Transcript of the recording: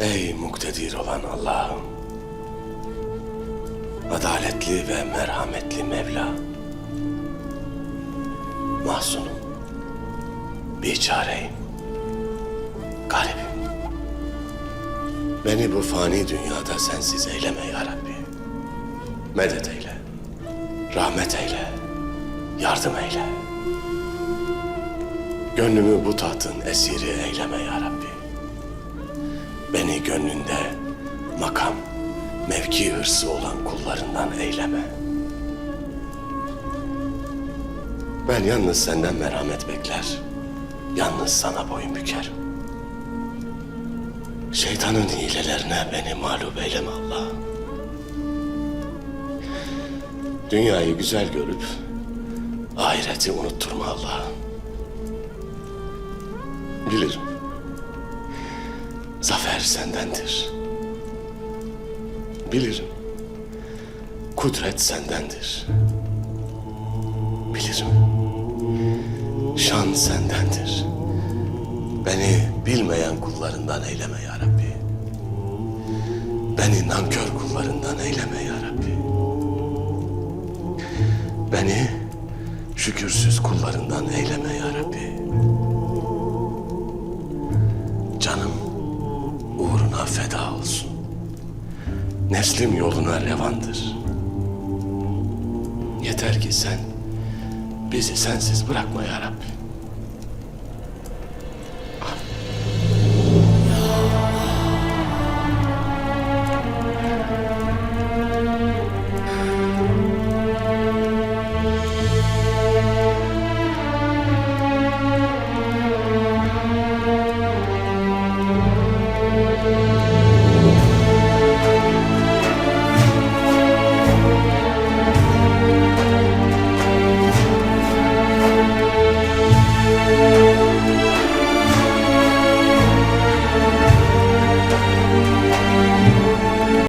Ey muktedir olan Allah'ım. Adaletli ve merhametli Mevla. Mahzunum. Biçareyim. Garibim. Beni bu fani dünyada sensiz eyleme ya Rabbi. Medet eyle. Rahmet eyle. Yardım eyle. Gönlümü bu tahtın esiri eyleme ya Rabbi. Beni gönlünde makam, mevki hırsı olan kullarından eyleme. Ben yalnız senden merhamet bekler. Yalnız sana boyun bükerim. Şeytanın hilelerine beni mağlup eyleme Allah. Dünyayı güzel görüp ahireti unutturma Allah. Bilirim. Zafer sendendir. Bilirim. Kudret sendendir. Bilirim. Şan sendendir. Beni bilmeyen kullarından eyleme ya Rabbi. Beni nankör kullarından eyleme ya Rabbi. Beni şükürsüz kullarından eyleme ya Rabbi. Uğruna feda olsun. Neslim yoluna revandır. Yeter ki sen bizi sensiz bırakma ya Rabbi.